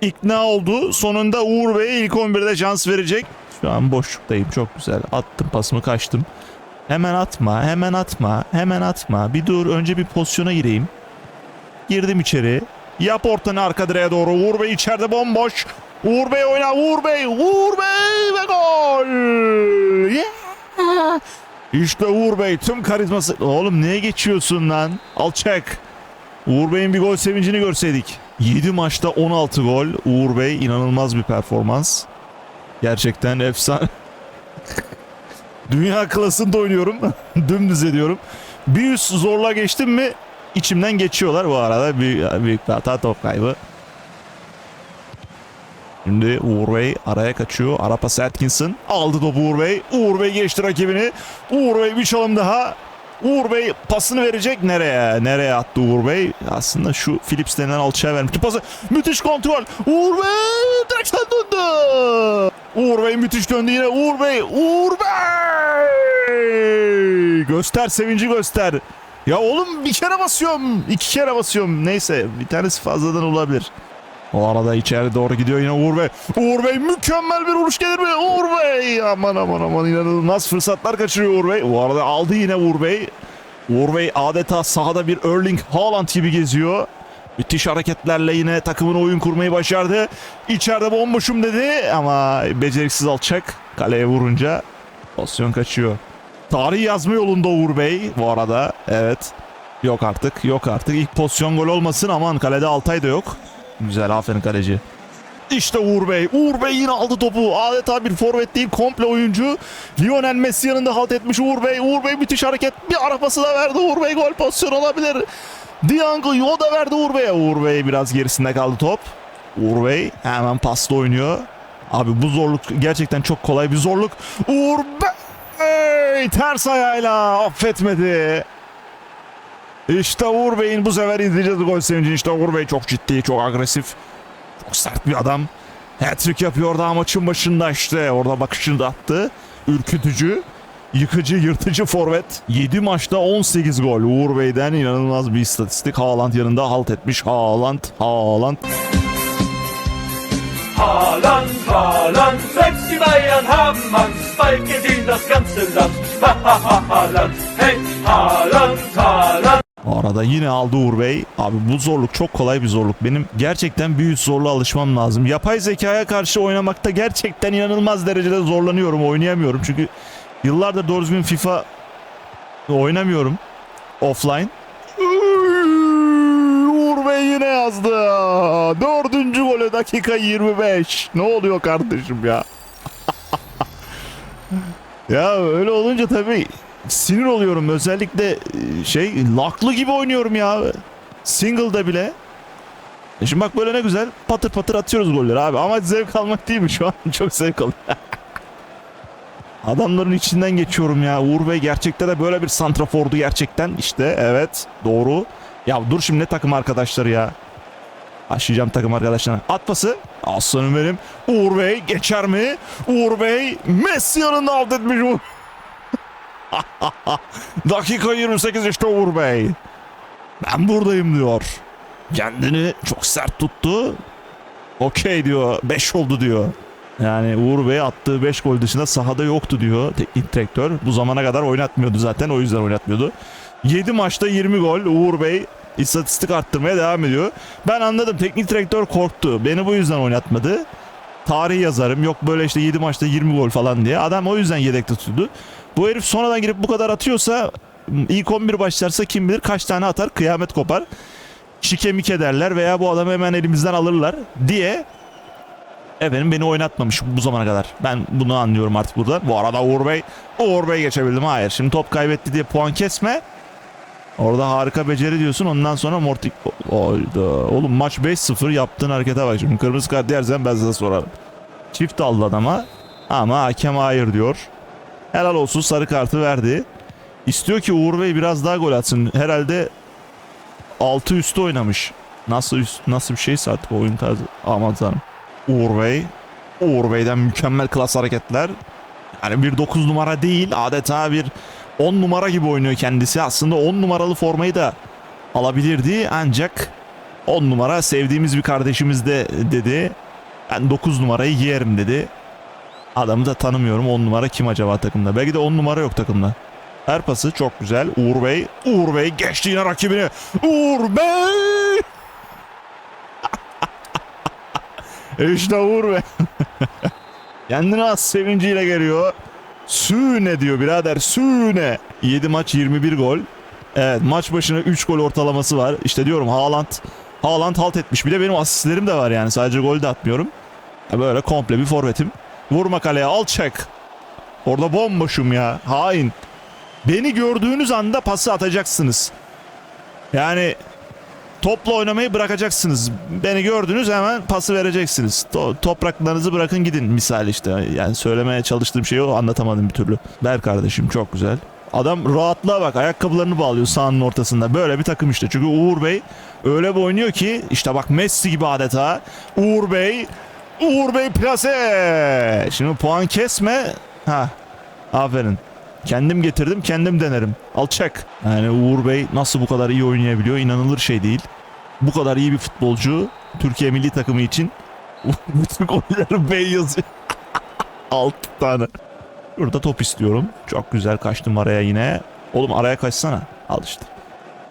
ikna oldu. Sonunda Uğur Bey'e ilk 11'de şans verecek. Şu an boşluktayım. Çok güzel. Attım pasımı kaçtım. Hemen atma, hemen atma, hemen atma. Bir dur, önce bir pozisyona gireyim. Girdim içeri. Yap ortanı arka direğe doğru. Uğur Bey içeride bomboş. Uğur Bey oyna. Uğur Bey. Uğur Bey ve gol. Yeah. İşte Uğur Bey tüm karizması. Oğlum niye geçiyorsun lan? Alçak. Uğur Bey'in bir gol sevincini görseydik. 7 maçta 16 gol. Uğur Bey inanılmaz bir performans. Gerçekten efsane. Dünya klasında oynuyorum. Dümdüz ediyorum. Bir üst zorla geçtim mi içimden geçiyorlar bu arada. Büyük, büyük bir hata top kaybı. Şimdi Uğur Bey araya kaçıyor. Ara pas Atkinson. Aldı topu Uğur Bey. Uğur Bey geçti rakibini. Uğur Bey bir çalım daha. Uğur Bey pasını verecek nereye? Nereye attı Uğur Bey? Aslında şu Philips denilen alçıya vermişti pası. Müthiş kontrol. Uğur Bey direkten döndü. Uğur Bey müthiş döndü yine. Uğur Bey. Uğur Bey. Göster sevinci göster. Ya oğlum bir kere basıyorum. iki kere basıyorum. Neyse bir tanesi fazladan olabilir. O arada içeri doğru gidiyor yine Uğur Bey. Uğur Bey mükemmel bir vuruş gelir mi? Uğur Bey aman aman aman inanılmaz fırsatlar kaçırıyor Uğur Bey. Bu arada aldı yine Uğur Bey. Uğur Bey adeta sahada bir Erling Haaland gibi geziyor. Müthiş hareketlerle yine takımın oyun kurmayı başardı. İçeride bomboşum dedi ama beceriksiz alçak. Kaleye vurunca pozisyon kaçıyor. Tarih yazma yolunda Uğur Bey bu arada. Evet. Yok artık yok artık. İlk pozisyon gol olmasın aman kalede Altay da yok. Güzel aferin kaleci. İşte Uğur Bey. Uğur Bey yine aldı topu. Adeta bir forvet değil komple oyuncu. Lionel Messi yanında halt etmiş Uğur Bey. Uğur Bey müthiş hareket. Bir arabası da verdi. Uğur Bey gol pozisyonu olabilir. Diango o da verdi Uğur Bey'e. Uğur Bey biraz gerisinde kaldı top. Uğur Bey hemen pasla oynuyor. Abi bu zorluk gerçekten çok kolay bir zorluk. Uğur Bey ters ayağıyla affetmedi. İşte Uğur Bey'in bu sefer izleyeceğiz gol sevincini. İşte Uğur Bey çok ciddi, çok agresif. Çok sert bir adam. Hat-trick yapıyor daha maçın başında işte. Orada bakışını da attı. Ürkütücü, yıkıcı, yırtıcı forvet. 7 maçta 18 gol. Uğur Bey'den inanılmaz bir istatistik. Haaland yanında halt etmiş. Haaland, Haaland. Haaland, Haaland, selbst die Bayern haben Angst, bald gewinnt das ganze Land. Ha, ha, ha, Haaland, hey, Haaland, Haaland. O arada yine aldı Uğur Bey. Abi bu zorluk çok kolay bir zorluk. Benim gerçekten büyük zorluğa alışmam lazım. Yapay zekaya karşı oynamakta gerçekten inanılmaz derecede zorlanıyorum. Oynayamıyorum çünkü yıllardır doğru düzgün FIFA oynamıyorum. Offline. Uğur Bey yine yazdı. Dördüncü golü dakika 25. Ne oluyor kardeşim ya? ya öyle olunca tabii sinir oluyorum. Özellikle e, şey laklı gibi oynuyorum ya. Single'da bile. E şimdi bak böyle ne güzel patır patır atıyoruz golleri abi. Ama zevk almak değil mi şu an? Çok zevk alıyorum. Adamların içinden geçiyorum ya. Uğur Bey gerçekten de böyle bir santrafordu gerçekten. İşte evet doğru. Ya dur şimdi ne takım arkadaşları ya. Başlayacağım takım arkadaşlarına. At pası. Aslanım benim. Uğur Bey geçer mi? Uğur Bey Messi yanında alt etmiş. Dakika 28 işte Uğur Bey. Ben buradayım diyor. Kendini çok sert tuttu. Okey diyor. 5 oldu diyor. Yani Uğur Bey attığı 5 gol dışında sahada yoktu diyor teknik direktör. Bu zamana kadar oynatmıyordu zaten o yüzden oynatmıyordu. 7 maçta 20 gol Uğur Bey istatistik arttırmaya devam ediyor. Ben anladım teknik direktör korktu. Beni bu yüzden oynatmadı. Tarih yazarım yok böyle işte 7 maçta 20 gol falan diye. Adam o yüzden yedekte tutuldu. Bu herif sonradan girip bu kadar atıyorsa ilk 11 başlarsa kim bilir kaç tane atar kıyamet kopar. Şike mike derler veya bu adamı hemen elimizden alırlar diye efendim beni oynatmamış bu zamana kadar. Ben bunu anlıyorum artık burada. Bu arada Uğur Bey, Uğur Bey geçebildim. Hayır şimdi top kaybetti diye puan kesme. Orada harika beceri diyorsun ondan sonra Mortik... Oyda. Oğlum maç 5-0 yaptığın harekete bak şimdi. Kırmızı kart yersen ben size sorarım. Çift aldı adama ama hakem hayır diyor. Helal olsun sarı kartı verdi. İstiyor ki Uğur Bey biraz daha gol atsın. Herhalde 6 üstü oynamış. Nasıl üst, nasıl bir şeyse artık oyun tarzı. Aman tanrım. Uğur Bey. Uğur Bey'den mükemmel klas hareketler. Yani bir 9 numara değil adeta bir 10 numara gibi oynuyor kendisi. Aslında 10 numaralı formayı da alabilirdi ancak 10 numara sevdiğimiz bir kardeşimiz de dedi. Ben 9 numarayı giyerim dedi. Adamı da tanımıyorum 10 numara kim acaba takımda. Belki de 10 numara yok takımda. Her pası çok güzel. Uğur Bey. Uğur Bey geçti yine rakibini. Uğur Bey. işte Uğur Bey. Kendine az sevinciyle geliyor. Süne diyor birader süne. 7 maç 21 gol. Evet maç başına 3 gol ortalaması var. İşte diyorum Haaland Haaland halt etmiş. Bir de benim asistlerim de var yani. Sadece gol de atmıyorum. Böyle komple bir forvetim. Vurma kaleye al çek. Orada bomboşum ya. Hain. Beni gördüğünüz anda pası atacaksınız. Yani topla oynamayı bırakacaksınız. Beni gördünüz hemen pası vereceksiniz. To- topraklarınızı bırakın gidin misal işte. Yani söylemeye çalıştığım şeyi anlatamadım bir türlü. Ver kardeşim çok güzel. Adam rahatlığa bak ayakkabılarını bağlıyor sahanın ortasında. Böyle bir takım işte. Çünkü Uğur Bey öyle bir oynuyor ki işte bak Messi gibi adeta. Uğur Bey Uğur Bey plase. Şimdi puan kesme. Ha. Aferin. Kendim getirdim kendim denerim. Alçak. Yani Uğur Bey nasıl bu kadar iyi oynayabiliyor inanılır şey değil. Bu kadar iyi bir futbolcu Türkiye milli takımı için bütün golleri Bey yazıyor. 6 tane. Burada top istiyorum. Çok güzel kaçtım araya yine. Oğlum araya kaçsana. Al işte.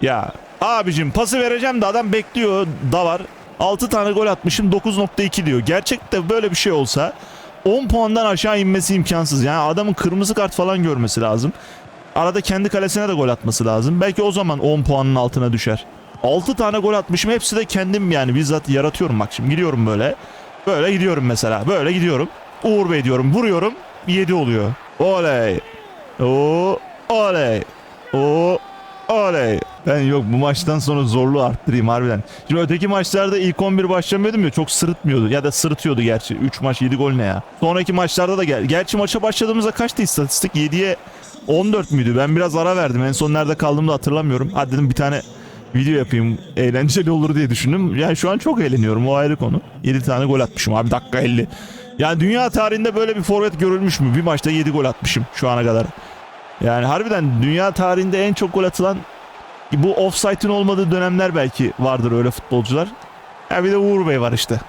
Ya abicim pası vereceğim de adam bekliyor da var. 6 tane gol atmışım 9.2 diyor. Gerçekte böyle bir şey olsa 10 puandan aşağı inmesi imkansız. Yani adamın kırmızı kart falan görmesi lazım. Arada kendi kalesine de gol atması lazım. Belki o zaman 10 puanın altına düşer. 6 tane gol atmışım. Hepsi de kendim yani bizzat yaratıyorum. Bak şimdi gidiyorum böyle. Böyle gidiyorum mesela. Böyle gidiyorum. Uğur Bey diyorum. Vuruyorum. 7 oluyor. Oley. Oo, oley. Oo, oley. Ben yok bu maçtan sonra zorluğu arttırayım harbiden. Şimdi öteki maçlarda ilk 11 başlamıyordum ya çok sırıtmıyordu. Ya da sırıtıyordu gerçi. 3 maç 7 gol ne ya. Sonraki maçlarda da gel. Gerçi maça başladığımızda kaçtı istatistik? 7'ye 14 müydü? Ben biraz ara verdim. En son nerede kaldığımı da hatırlamıyorum. Hadi dedim bir tane video yapayım. Eğlenceli olur diye düşündüm. Yani şu an çok eğleniyorum. O ayrı konu. 7 tane gol atmışım abi dakika 50. Yani dünya tarihinde böyle bir forvet görülmüş mü? Bir maçta 7 gol atmışım şu ana kadar. Yani harbiden dünya tarihinde en çok gol atılan bu offside'ın olmadığı dönemler belki vardır öyle futbolcular. Ya bir de Uğur Bey var işte.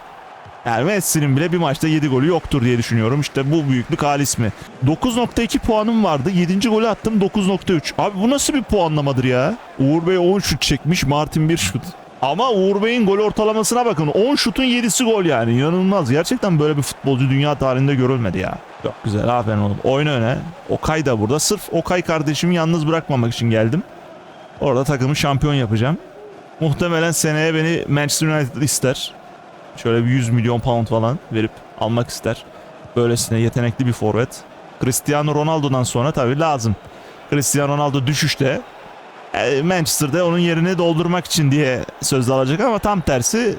Yani Messi'nin bile bir maçta 7 golü yoktur diye düşünüyorum. İşte bu büyüklük halis mi? 9.2 puanım vardı. 7. golü attım 9.3. Abi bu nasıl bir puanlamadır ya? Uğur Bey 10 şut çekmiş. Martin 1 şut. Ama Uğur Bey'in gol ortalamasına bakın. 10 şutun 7'si gol yani. İnanılmaz. Gerçekten böyle bir futbolcu dünya tarihinde görülmedi ya. Çok güzel. Aferin oğlum. Oyna öne. Okay da burada. Sırf Okay kardeşimi yalnız bırakmamak için geldim. Orada takımı şampiyon yapacağım. Muhtemelen seneye beni Manchester United ister. Şöyle bir 100 milyon pound falan verip almak ister. Böylesine yetenekli bir forvet. Cristiano Ronaldo'dan sonra tabii lazım. Cristiano Ronaldo düşüşte. E, Manchester'da onun yerini doldurmak için diye söz alacak ama tam tersi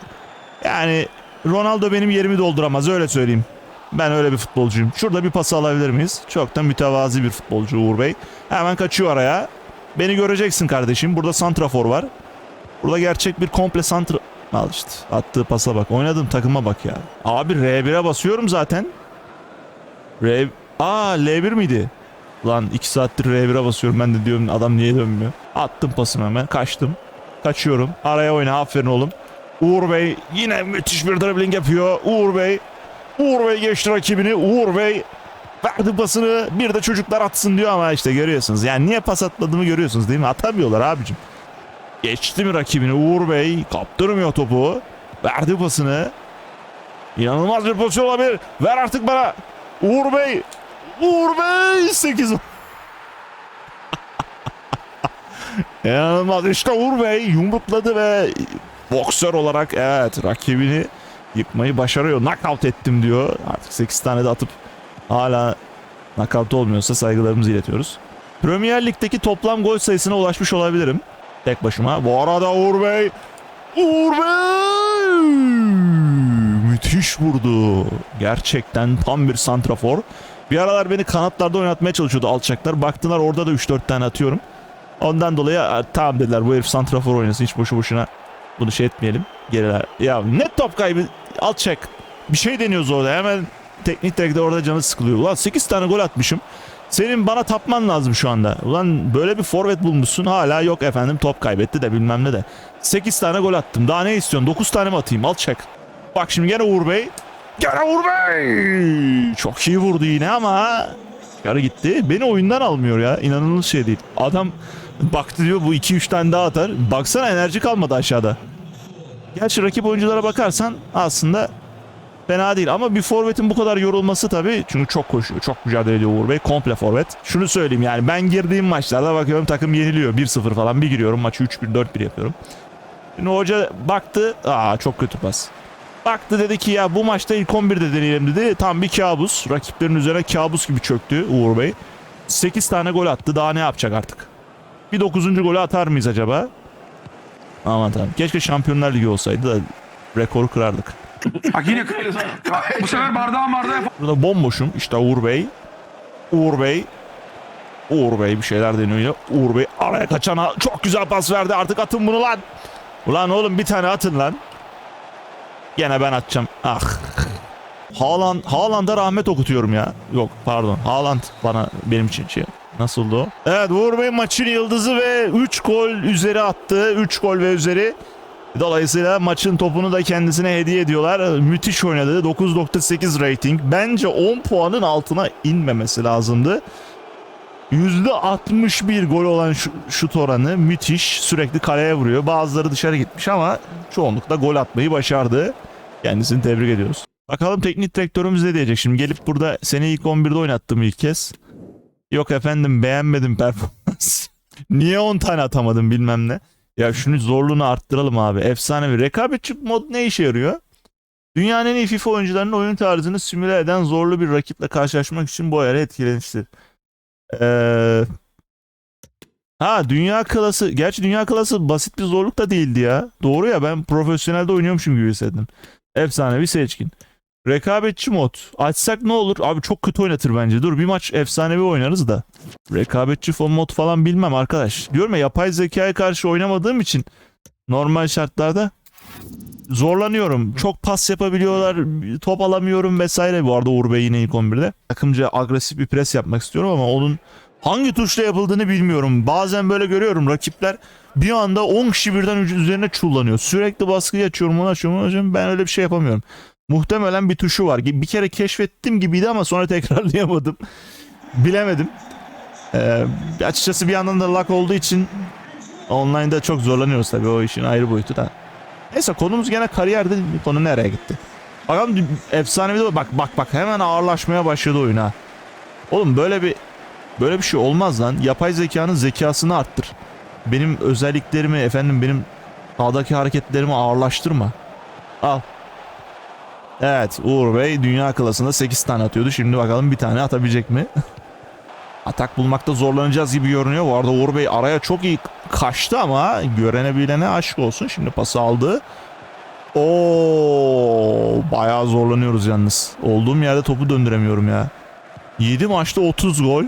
yani Ronaldo benim yerimi dolduramaz öyle söyleyeyim. Ben öyle bir futbolcuyum. Şurada bir pas alabilir miyiz? Çok da mütevazi bir futbolcu Uğur Bey. Hemen kaçıyor araya. Beni göreceksin kardeşim. Burada santrafor var. Burada gerçek bir komple santra... Al işte. Attığı pasa bak. Oynadığım takıma bak ya. Abi R1'e basıyorum zaten. R... Aa L1 miydi? Lan 2 saattir R1'e basıyorum. Ben de diyorum adam niye dönmüyor. Attım pasımı hemen. Kaçtım. Kaçıyorum. Araya oyna. Aferin oğlum. Uğur Bey yine müthiş bir dribbling yapıyor. Uğur Bey. Uğur Bey geçti rakibini. Uğur Bey verdi pasını. Bir de çocuklar atsın diyor ama işte görüyorsunuz. Yani niye pas atmadığımı görüyorsunuz değil mi? Atamıyorlar abicim. Geçti mi rakibini Uğur Bey kaptırmıyor topu. Verdi pasını. İnanılmaz bir pozisyon olabilir. Ver artık bana. Uğur Bey. Uğur Bey 8. İnanılmaz. İşte Uğur Bey yumrukladı ve boksör olarak evet rakibini yıkmayı başarıyor. Knockout ettim diyor. Artık 8 tane de atıp hala knockout olmuyorsa saygılarımızı iletiyoruz. Premier Lig'deki toplam gol sayısına ulaşmış olabilirim. Tek başıma. Bu arada Uğur Bey. Uğur Bey. Müthiş vurdu. Gerçekten tam bir santrafor. Bir aralar beni kanatlarda oynatmaya çalışıyordu alçaklar. Baktılar orada da 3-4 tane atıyorum. Ondan dolayı "Aa, tamam dediler bu herif santrafor oynasın hiç boşu boşuna bunu şey etmeyelim. Geriler. Ya net top kaybı alçak. Bir şey deniyoruz orada hemen teknik direktör orada canı sıkılıyor. Ulan 8 tane gol atmışım. Senin bana tapman lazım şu anda. Ulan böyle bir forvet bulmuşsun hala yok efendim top kaybetti de bilmem ne de. 8 tane gol attım. Daha ne istiyorsun? 9 tane mi atayım? Al çek. Bak şimdi gene Uğur Bey. Gene Uğur Bey. Çok iyi vurdu yine ama yarı gitti. Beni oyundan almıyor ya. İnanılır şey değil. Adam baktı diyor bu 2-3 tane daha atar. Baksana enerji kalmadı aşağıda. Gerçi rakip oyunculara bakarsan aslında fena değil ama bir forvetin bu kadar yorulması tabii çünkü çok koşuyor, çok mücadele ediyor Uğur Bey. Komple forvet. Şunu söyleyeyim yani ben girdiğim maçlarda bakıyorum takım yeniliyor 1-0 falan bir giriyorum maçı 3-1 4-1 yapıyorum. Şimdi hoca baktı, aa çok kötü pas. Baktı dedi ki ya bu maçta ilk 11'de deneyelim dedi. Tam bir kabus. Rakiplerin üzerine kabus gibi çöktü Uğur Bey. 8 tane gol attı. Daha ne yapacak artık? Bir 9. golü atar mıyız acaba? Aman tanrım. Keşke Şampiyonlar Ligi olsaydı da rekoru kırardık. Bak yine bu sefer bardağı bardağı Burada bomboşum. İşte Uğur Bey. Uğur Bey. Uğur Bey bir şeyler deniyor yine. Uğur Bey araya kaçana çok güzel pas verdi. Artık atın bunu lan. Ulan oğlum bir tane atın lan. Gene ben atacağım. Ah. Haaland, Haaland'a rahmet okutuyorum ya. Yok pardon. Haaland bana benim için şey. Nasıldı o? Evet Uğur Bey maçın yıldızı ve 3 gol üzeri attı. 3 gol ve üzeri. Dolayısıyla maçın topunu da kendisine hediye ediyorlar. Müthiş oynadı. 9.8 rating. Bence 10 puanın altına inmemesi lazımdı. %61 gol olan şu- şut oranı müthiş. Sürekli kaleye vuruyor. Bazıları dışarı gitmiş ama çoğunlukla gol atmayı başardı. Kendisini tebrik ediyoruz. Bakalım teknik direktörümüz ne diyecek şimdi gelip burada seni ilk 11'de oynattım ilk kez. Yok efendim beğenmedim performans. Niye 10 tane atamadım bilmem ne. Ya şunu zorluğunu arttıralım abi. Efsanevi. Rekabetçi mod ne işe yarıyor? Dünyanın en iyi FIFA oyuncularının oyun tarzını simüle eden zorlu bir rakiple karşılaşmak için bu ayarı etkileniştir. Ee... Ha dünya klası. Gerçi dünya klası basit bir zorluk da değildi ya. Doğru ya ben profesyonelde oynuyormuşum gibi hissettim. Efsanevi seçkin. Rekabetçi mod. Açsak ne olur? Abi çok kötü oynatır bence. Dur bir maç efsanevi oynarız da. Rekabetçi fon mod falan bilmem arkadaş. Diyorum ya yapay zekaya karşı oynamadığım için normal şartlarda zorlanıyorum. Çok pas yapabiliyorlar. Top alamıyorum vesaire. Bu arada Uğur Bey yine ilk 11'de. Takımca agresif bir pres yapmak istiyorum ama onun hangi tuşla yapıldığını bilmiyorum. Bazen böyle görüyorum rakipler bir anda 10 kişi birden üzerine çullanıyor. Sürekli baskıyı açıyorum onu açıyorum onu açıyorum. Ben öyle bir şey yapamıyorum. Muhtemelen bir tuşu var. Bir kere keşfettim gibiydi ama sonra tekrarlayamadım. Bilemedim. Ee, açıkçası bir yandan da lag olduğu için online'da çok zorlanıyoruz tabii o işin ayrı boyutu da. Neyse konumuz gene kariyerde konu nereye gitti? Bakalım efsanevi de bak bak bak hemen ağırlaşmaya başladı oyun ha. Oğlum böyle bir böyle bir şey olmaz lan. Yapay zekanın zekasını arttır. Benim özelliklerimi efendim benim sağdaki hareketlerimi ağırlaştırma. Al. Evet Uğur Bey dünya klasında 8 tane atıyordu. Şimdi bakalım bir tane atabilecek mi? Atak bulmakta zorlanacağız gibi görünüyor. Bu arada Uğur Bey araya çok iyi kaçtı ama görene bilene aşk olsun. Şimdi pası aldı. Oo, bayağı zorlanıyoruz yalnız. Olduğum yerde topu döndüremiyorum ya. 7 maçta 30 gol.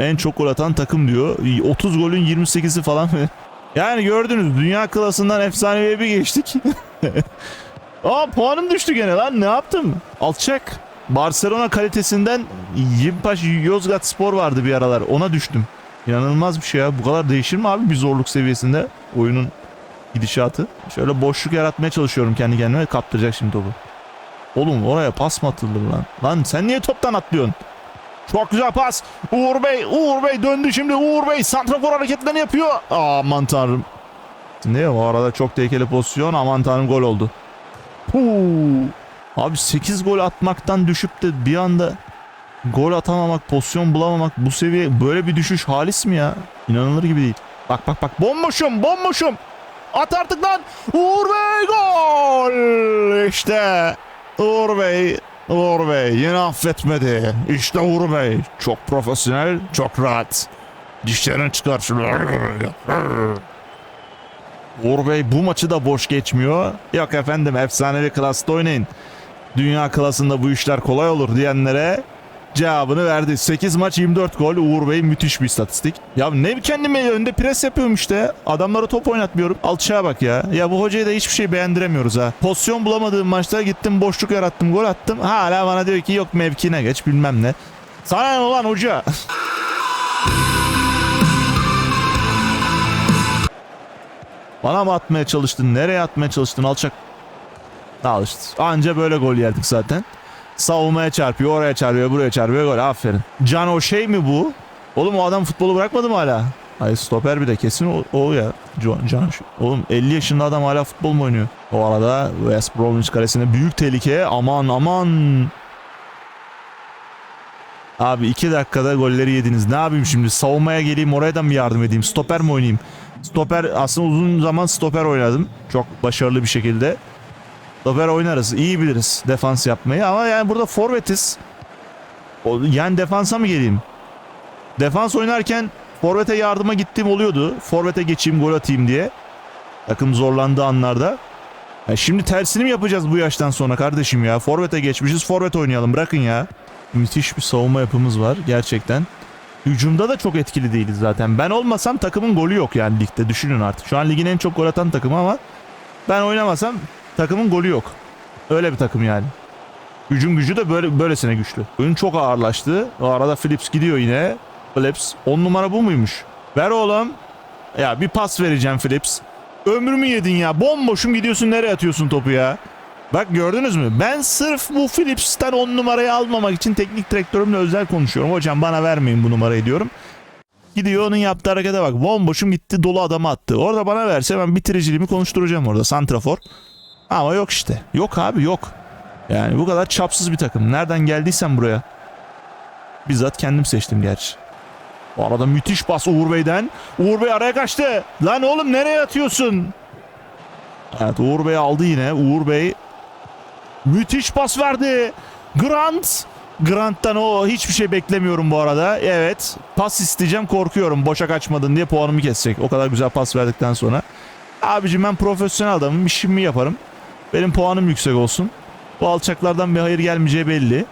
En çok gol atan takım diyor. 30 golün 28'i falan. yani gördünüz dünya klasından efsaneviye bir geçtik. Aa puanım düştü gene lan ne yaptım? Alçak. Barcelona kalitesinden Yimpaş Yozgat Spor vardı bir aralar ona düştüm. İnanılmaz bir şey ya. Bu kadar değişir mi abi bir zorluk seviyesinde oyunun gidişatı? Şöyle boşluk yaratmaya çalışıyorum kendi kendime. Kaptıracak şimdi topu. Oğlum oraya pas mı atılır lan? Lan sen niye toptan atlıyorsun? Çok güzel pas. Uğur Bey, Uğur Bey döndü şimdi. Uğur Bey santrafor hareketlerini yapıyor. Aman tanrım. Ne o arada çok tehlikeli pozisyon. Aman tanrım gol oldu. Huu. Abi 8 gol atmaktan düşüp de bir anda gol atamamak, pozisyon bulamamak bu seviye böyle bir düşüş halis mi ya? İnanılır gibi değil. Bak bak bak bomboşum bomboşum. At artık lan. Uğur Bey gol. İşte Uğur Bey Uğur Bey yine affetmedi. İşte Uğur Bey. Çok profesyonel, çok rahat. Dişlerini çıkar şunu. Uğur Bey bu maçı da boş geçmiyor. Yok efendim efsanevi klasta oynayın. Dünya klasında bu işler kolay olur diyenlere cevabını verdi. 8 maç 24 gol Uğur Bey müthiş bir istatistik. Ya ne kendime önde pres yapıyorum işte. Adamlara top oynatmıyorum. Alçağa bak ya. Ya bu hocayı da hiçbir şey beğendiremiyoruz ha. Pozisyon bulamadığım maçta gittim boşluk yarattım gol attım. Hala bana diyor ki yok mevkine geç bilmem ne. Sana ne ulan hoca? Bana mı atmaya çalıştın? Nereye atmaya çalıştın? Alçak. Al işte. Anca böyle gol yerdik zaten. Savunmaya çarpıyor, oraya çarpıyor, buraya çarpıyor. Gol. Aferin. Can o şey mi bu? Oğlum o adam futbolu bırakmadı mı hala? Hayır stoper bir de kesin o, o ya. Can, Can. Oğlum 50 yaşında adam hala futbol mu oynuyor? O arada West Bromwich kalesine büyük tehlike. Aman aman. Abi 2 dakikada golleri yediniz. Ne yapayım şimdi? Savunmaya geleyim oraya da mı yardım edeyim? Stoper mi oynayayım? Stoper aslında uzun zaman stoper oynadım. Çok başarılı bir şekilde. Stoper oynarız. iyi biliriz defans yapmayı ama yani burada forvetiz. Yani defansa mı geleyim? Defans oynarken forvete yardıma gittiğim oluyordu. Forvete geçeyim gol atayım diye. Takım zorlandığı anlarda. Ya şimdi tersini mi yapacağız bu yaştan sonra kardeşim ya? Forvete geçmişiz forvet oynayalım bırakın ya. Müthiş bir savunma yapımız var gerçekten. Hücumda da çok etkili değiliz zaten. Ben olmasam takımın golü yok yani ligde. Düşünün artık. Şu an ligin en çok gol atan takımı ama ben oynamasam takımın golü yok. Öyle bir takım yani. Hücum gücü de böyle böylesine güçlü. Oyun çok ağırlaştı. O arada Phillips gidiyor yine. Phillips 10 numara bu muymuş? Ver oğlum. Ya bir pas vereceğim Phillips. Ömrümü yedin ya. Bomboşum gidiyorsun nereye atıyorsun topu ya? Bak gördünüz mü? Ben sırf bu Philips'ten 10 numarayı almamak için teknik direktörümle özel konuşuyorum. Hocam bana vermeyin bu numarayı diyorum. Gidiyor onun yaptığı harekete bak. Bomboşum gitti dolu adamı attı. Orada bana verse ben bitiriciliğimi konuşturacağım orada. Santrafor. Ama yok işte. Yok abi yok. Yani bu kadar çapsız bir takım. Nereden geldiysen buraya. Bizzat kendim seçtim gerçi. Bu arada müthiş pas Uğur Bey'den. Uğur Bey araya kaçtı. Lan oğlum nereye atıyorsun? Evet Uğur Bey aldı yine. Uğur Bey müthiş pas verdi. Grant. Grant'tan o hiçbir şey beklemiyorum bu arada. Evet. Pas isteyeceğim korkuyorum. Boşa kaçmadın diye puanımı kesecek. O kadar güzel pas verdikten sonra. Abicim ben profesyonel adamım. İşimi yaparım. Benim puanım yüksek olsun. Bu alçaklardan bir hayır gelmeyeceği belli.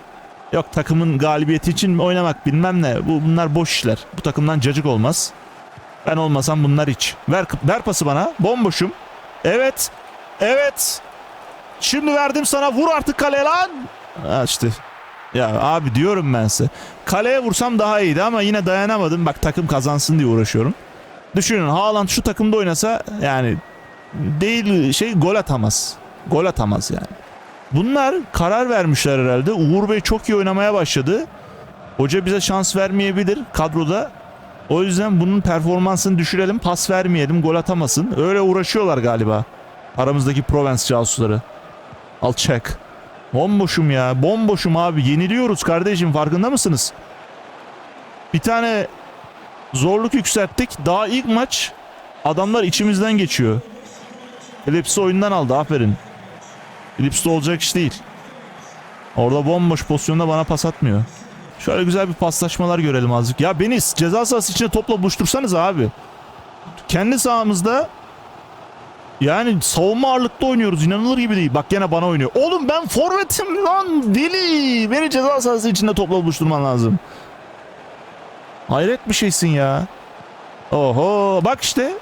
Yok takımın galibiyeti için oynamak bilmem ne. Bu bunlar boş işler. Bu takımdan cacık olmaz. Ben olmasam bunlar hiç. Ver ver pası bana. Bomboşum. Evet. Evet. Şimdi verdim sana. Vur artık kaleye lan. Ha. Ya abi diyorum ben size. Kaleye vursam daha iyiydi ama yine dayanamadım. Bak takım kazansın diye uğraşıyorum. Düşünün Haaland şu takımda oynasa yani değil şey gol atamaz. Gol atamaz yani. Bunlar karar vermişler herhalde. Uğur Bey çok iyi oynamaya başladı. Hoca bize şans vermeyebilir kadroda. O yüzden bunun performansını düşürelim, pas vermeyelim, gol atamasın. Öyle uğraşıyorlar galiba. Aramızdaki Provence casusları. Al check. Bomboşum ya. Bomboşum abi. Yeniliyoruz kardeşim. Farkında mısınız? Bir tane zorluk yükselttik. Daha ilk maç adamlar içimizden geçiyor. Phillips'i oyundan aldı. Aferin. Phillips'te olacak iş değil. Orada bomboş pozisyonda bana pas atmıyor. Şöyle güzel bir paslaşmalar görelim azıcık. Ya beni ceza sahası içine topla buluştursanız abi. Kendi sahamızda yani savunma ağırlıkta oynuyoruz. inanılır gibi değil. Bak gene bana oynuyor. Oğlum ben forvetim lan deli. Beni ceza sahası içinde topla buluşturman lazım. Hayret bir şeysin ya. Oho bak işte.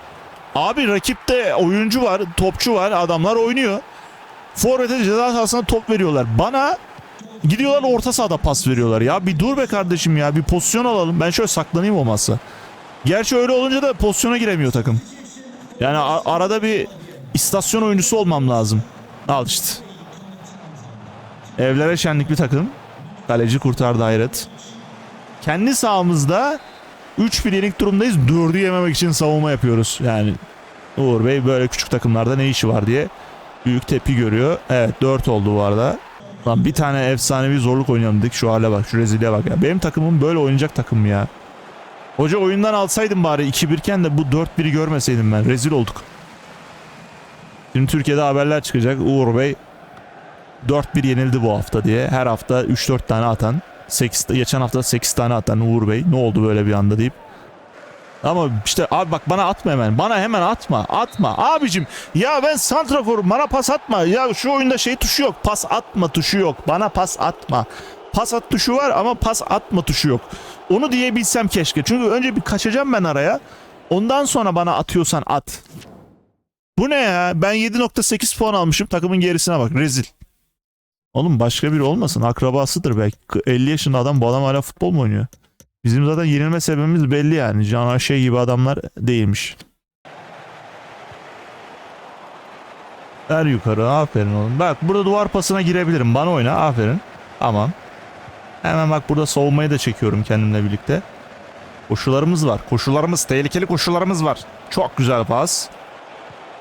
Abi rakipte oyuncu var, topçu var, adamlar oynuyor. Forvet'e ceza sahasına top veriyorlar. Bana gidiyorlar orta sahada pas veriyorlar. Ya bir dur be kardeşim ya bir pozisyon alalım. Ben şöyle saklanayım olmazsa. Gerçi öyle olunca da pozisyona giremiyor takım. Yani arada bir istasyon oyuncusu olmam lazım. Al işte. Evlere şenlik bir takım. Kaleci kurtardı hayret. Kendi sahamızda 3-1 yenik durumdayız. 4'ü yememek için savunma yapıyoruz. Yani Uğur Bey böyle küçük takımlarda ne işi var diye büyük tepki görüyor. Evet 4 oldu bu arada. Lan bir tane efsanevi zorluk oynayalım. Şu hale bak şu rezilliğe bak ya. Benim takımım böyle oynayacak takım ya? Hoca oyundan alsaydım bari 2-1 iken de bu 4-1'i görmeseydim ben. Rezil olduk. Şimdi Türkiye'de haberler çıkacak. Uğur Bey 4-1 yenildi bu hafta diye. Her hafta 3-4 tane atan. 8, geçen hafta 8 tane atan Uğur Bey. Ne oldu böyle bir anda deyip. Ama işte abi bak bana atma hemen. Bana hemen atma. Atma. Abicim ya ben santraforum. Bana pas atma. Ya şu oyunda şey tuşu yok. Pas atma tuşu yok. Bana pas atma. Pas at tuşu var ama pas atma tuşu yok. Onu diyebilsem keşke. Çünkü önce bir kaçacağım ben araya. Ondan sonra bana atıyorsan at. Bu ne ya? Ben 7.8 puan almışım. Takımın gerisine bak. Rezil. Oğlum başka biri olmasın. Akrabasıdır belki. 50 yaşında adam bu adam hala futbol mu oynuyor? Bizim zaten yenilme sebebimiz belli yani. Caner şey gibi adamlar değilmiş. Ver yukarı aferin oğlum. Bak burada duvar pasına girebilirim. Bana oyna aferin. Tamam. Hemen bak burada savunmayı da çekiyorum kendimle birlikte. Koşularımız var. Koşularımız tehlikeli koşularımız var. Çok güzel pas.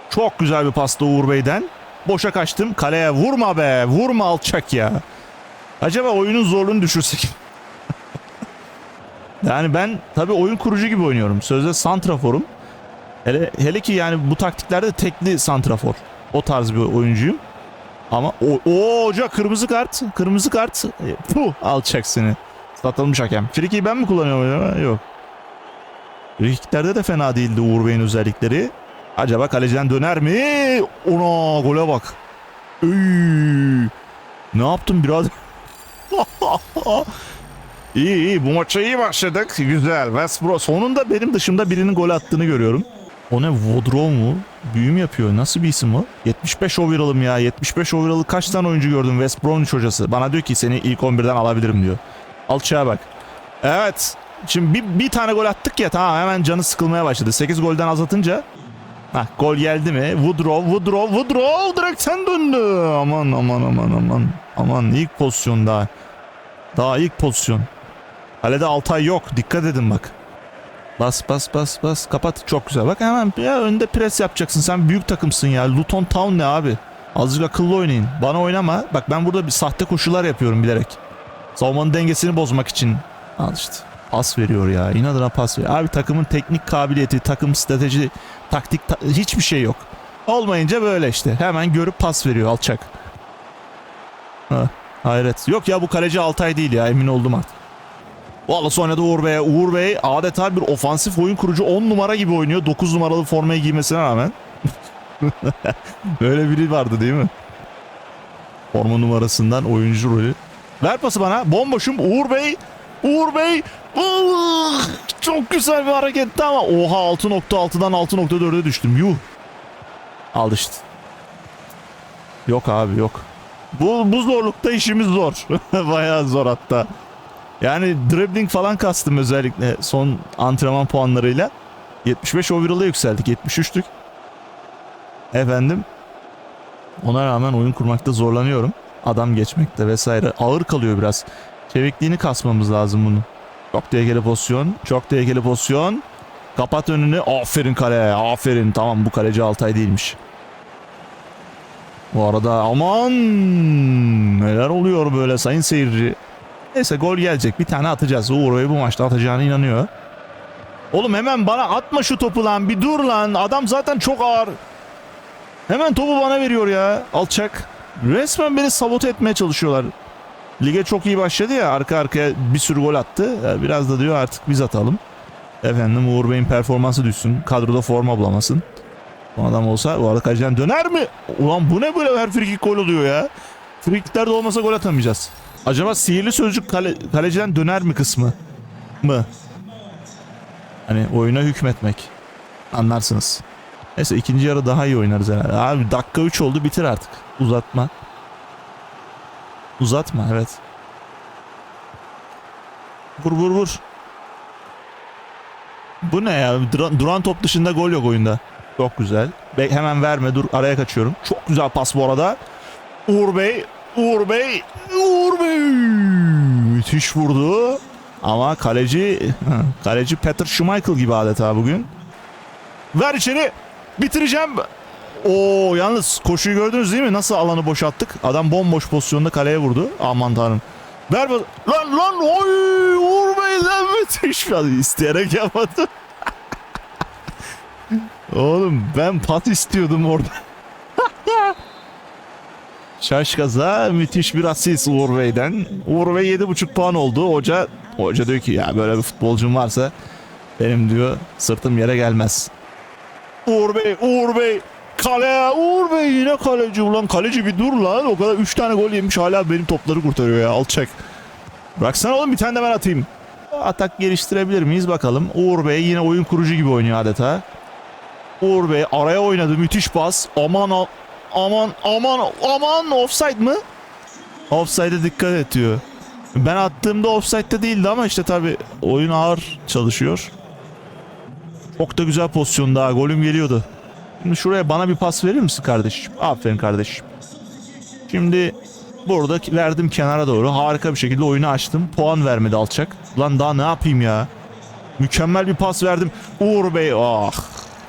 Çok güzel bir pasta Uğur Bey'den. Boşa kaçtım. Kaleye vurma be. Vurma alçak ya. Acaba oyunun zorluğunu düşürsek? yani ben tabii oyun kurucu gibi oynuyorum. Sözde santraforum. Hele, hele ki yani bu taktiklerde tekli santrafor. O tarz bir oyuncuyum. Ama o, o hoca kırmızı kart. Kırmızı kart. E, Puh alçak seni. Satılmış hakem. Frikiyi ben mi kullanıyorum acaba? Yok. Frikiklerde de fena değildi Uğur Bey'in özellikleri. Acaba kaleciden döner mi? Ona gole bak. Üy. Ne yaptın birader? iyi iyi bu maça iyi başladık. Güzel. West Brom. Sonunda benim dışımda birinin gol attığını görüyorum. O ne Vodrov mu? Büyüm yapıyor. Nasıl bir isim o? 75 overall'ım ya. 75 overall'ı kaç tane oyuncu gördüm West Bromwich hocası. Bana diyor ki seni ilk 11'den alabilirim diyor. Alçağa bak. Evet. Şimdi bir, bir tane gol attık ya tamam hemen canı sıkılmaya başladı. 8 golden az atınca gol geldi mi? Woodrow, Woodrow, Woodrow direkten döndü. Aman aman aman aman. Aman ilk pozisyon daha. Daha ilk pozisyon. Kalede Altay yok. Dikkat edin bak. Bas bas bas bas. Kapat. Çok güzel. Bak hemen ya önde pres yapacaksın. Sen büyük takımsın ya. Luton Town ne abi? Azıcık akıllı oynayın. Bana oynama. Bak ben burada bir sahte koşular yapıyorum bilerek. Savunmanın dengesini bozmak için. Al işte. Pas veriyor ya. İnadına pas veriyor. Abi takımın teknik kabiliyeti, takım strateji, taktik ta- hiçbir şey yok. Olmayınca böyle işte. Hemen görüp pas veriyor alçak. Ha, hayret. Yok ya bu kaleci Altay değil ya emin oldum artık. Valla sonra da Uğur Bey. Uğur Bey adeta bir ofansif oyun kurucu 10 numara gibi oynuyor. 9 numaralı formayı giymesine rağmen. Böyle biri vardı değil mi? Forma numarasından oyuncu rolü. Ver pası bana. Bomboşum. Uğur Bey. Uğur Bey. Çok güzel bir hareketti ama. Oha 6.6'dan 6.4'e düştüm. Yuh. Al işte. Yok abi yok. Bu, bu zorlukta işimiz zor. Bayağı zor hatta. Yani dribbling falan kastım özellikle son antrenman puanlarıyla. 75 overall'a yükseldik. 73'tük. Efendim. Ona rağmen oyun kurmakta zorlanıyorum. Adam geçmekte vesaire. Ağır kalıyor biraz. Çevikliğini kasmamız lazım bunu. Çok tehlikeli pozisyon. Çok tehlikeli pozisyon. Kapat önünü. Aferin kaleye. Aferin. Tamam bu kaleci Altay değilmiş. Bu arada aman neler oluyor böyle sayın seyirci. Neyse gol gelecek. Bir tane atacağız. Uğur Bey bu maçta atacağına inanıyor. Oğlum hemen bana atma şu topu lan. Bir dur lan. Adam zaten çok ağır. Hemen topu bana veriyor ya. Alçak. Resmen beni sabote etmeye çalışıyorlar. Lige çok iyi başladı ya. Arka arkaya bir sürü gol attı. Biraz da diyor artık biz atalım. Efendim Uğur Bey'in performansı düşsün. Kadroda forma bulamasın. Bu adam olsa bu arada kaleciden döner mi? Ulan bu ne böyle her frikik gol oluyor ya. Frikiklerde olmasa gol atamayacağız. Acaba sihirli sözcük kale, kaleciden döner mi kısmı mı? Hani oyuna hükmetmek. Anlarsınız. Neyse ikinci yarı daha iyi oynarız herhalde. Abi dakika 3 oldu bitir artık. Uzatma. Uzatma evet. Vur vur vur. Bu ne ya? Duran, duran top dışında gol yok oyunda. Çok güzel. Be- hemen verme dur araya kaçıyorum. Çok güzel pas bu arada. Uğur Bey. Uğur Bey. Uğur. Müthiş vurdu. Ama kaleci kaleci Peter Schmeichel gibi adeta bugün. Ver içeri. Bitireceğim. Oo yalnız koşuyu gördünüz değil mi? Nasıl alanı boşalttık? Adam bomboş pozisyonda kaleye vurdu. Aman tanrım. Ver. Lan lan oy Bey lan müthiş. İsteyerek yapmadım. Oğlum ben pat istiyordum orada. Şaşkaza müthiş bir asist Uğur Bey'den. Uğur Bey 7.5 puan oldu. Hoca hoca diyor ki ya böyle bir futbolcum varsa benim diyor sırtım yere gelmez. Uğur Bey, Uğur Bey. Kale, Uğur Bey yine kaleci. Ulan kaleci bir dur lan. O kadar 3 tane gol yemiş hala benim topları kurtarıyor ya. Alçak. Bıraksana oğlum bir tane de ben atayım. Atak geliştirebilir miyiz bakalım. Uğur Bey yine oyun kurucu gibi oynuyor adeta. Uğur Bey araya oynadı müthiş pas. Aman aman aman aman offside mı? Offside'e dikkat et. Ben attığımda offside'de değildi ama işte tabi oyun ağır çalışıyor. Çok da güzel pozisyonda golüm geliyordu. Şimdi şuraya bana bir pas verir misin kardeşim? Aferin kardeşim. Şimdi burada verdim kenara doğru. Harika bir şekilde oyunu açtım. Puan vermedi alçak. Lan daha ne yapayım ya? Mükemmel bir pas verdim. Uğur Bey ah.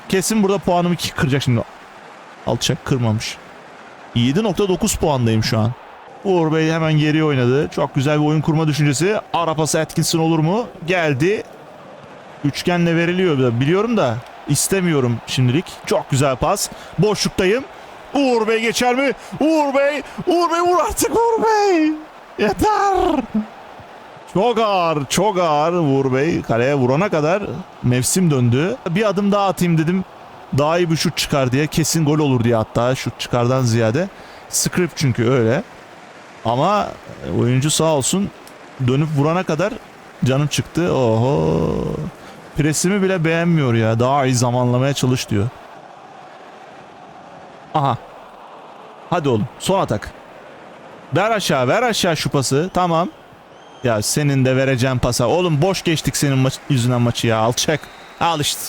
Kesin burada puanımı kıracak şimdi. Alçak kırmamış. 7.9 puandayım şu an. Uğur Bey hemen geriye oynadı. Çok güzel bir oyun kurma düşüncesi. Ara pası Atkinson olur mu? Geldi. Üçgenle veriliyor. Biliyorum da istemiyorum şimdilik. Çok güzel pas. Boşluktayım. Uğur Bey geçer mi? Uğur Bey! Uğur Bey vur artık Uğur Bey! Yeter! Çok ağır, çok ağır Uğur Bey. Kaleye vurana kadar mevsim döndü. Bir adım daha atayım dedim. Daha iyi bir şut çıkar diye. Kesin gol olur diye hatta şut çıkardan ziyade. Script çünkü öyle. Ama oyuncu sağ olsun dönüp vurana kadar canım çıktı. Oho. Presimi bile beğenmiyor ya. Daha iyi zamanlamaya çalış diyor. Aha. Hadi oğlum son atak. Ver aşağı ver aşağı şu pası. Tamam. Ya senin de vereceğim pasa. Oğlum boş geçtik senin maç yüzünden maçı ya. Alçak. Al işte.